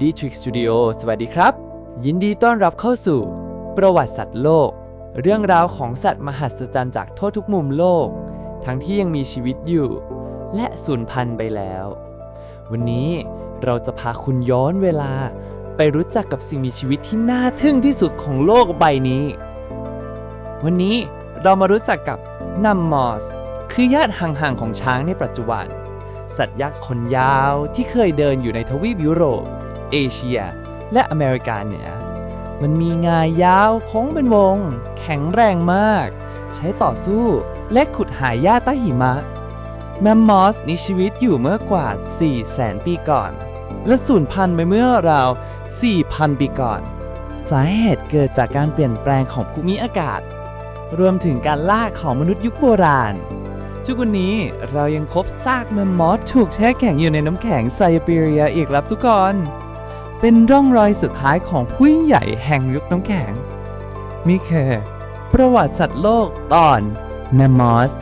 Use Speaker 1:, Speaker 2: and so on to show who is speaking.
Speaker 1: d t r i c Studio สวัสดีครับ ยินดีต้อนรับเข้าสู่ ประวัติสัตว์โลก เรื่องราวของสัตว์มหัศจรรย์จากทั่วทุกมุมโลก ทั้งที่ยังมีชีวิตอยู่ และสูญพันธุ์ไปแล้ว วันนี้เราจะพาคุณย้อนเวลา ไปรู้จักกับสิ่งมีชีวิตที่น่าทึ่งที่สุดของโลกใบนี้ วันนี้เรามารู้จักกับนัมมอสคือญาติห่างๆของช้างในปัจจุบัน สัตว์ยักษ์ขนยาวที่เคยเดินอยู่ในทวีปยุโรป เอเชีย และอเมริกาเหนือ มันมีงายาวโค้งเป็นวง แข็งแรงมาก ใช้ต่อสู้และขุดหาหญ้าใต้หิมะ แมมมอสมีชีวิตอยู่เมื่อกว่า4แสนปีก่อน และสูญพันธุ์ไปเมื่อราว 4,000 ปีก่อน สาเหตุเกิดจากการเปลี่ยนแปลงของภูมิอากาศ รวมถึงการล่าของมนุษย์ยุคโบราณทุกวันนี้เรายังพบซากแมมมอสถูกแช่แข็งอยู่ในน้ำแข็งไซบีเรียอีกครับทุกคน เป็นร่องรอยสุดท้ายของผู้ใหญ่แห่งยุคน้ำแข็ง นี่คือประวัติสัตว์โลกตอนแมมมอส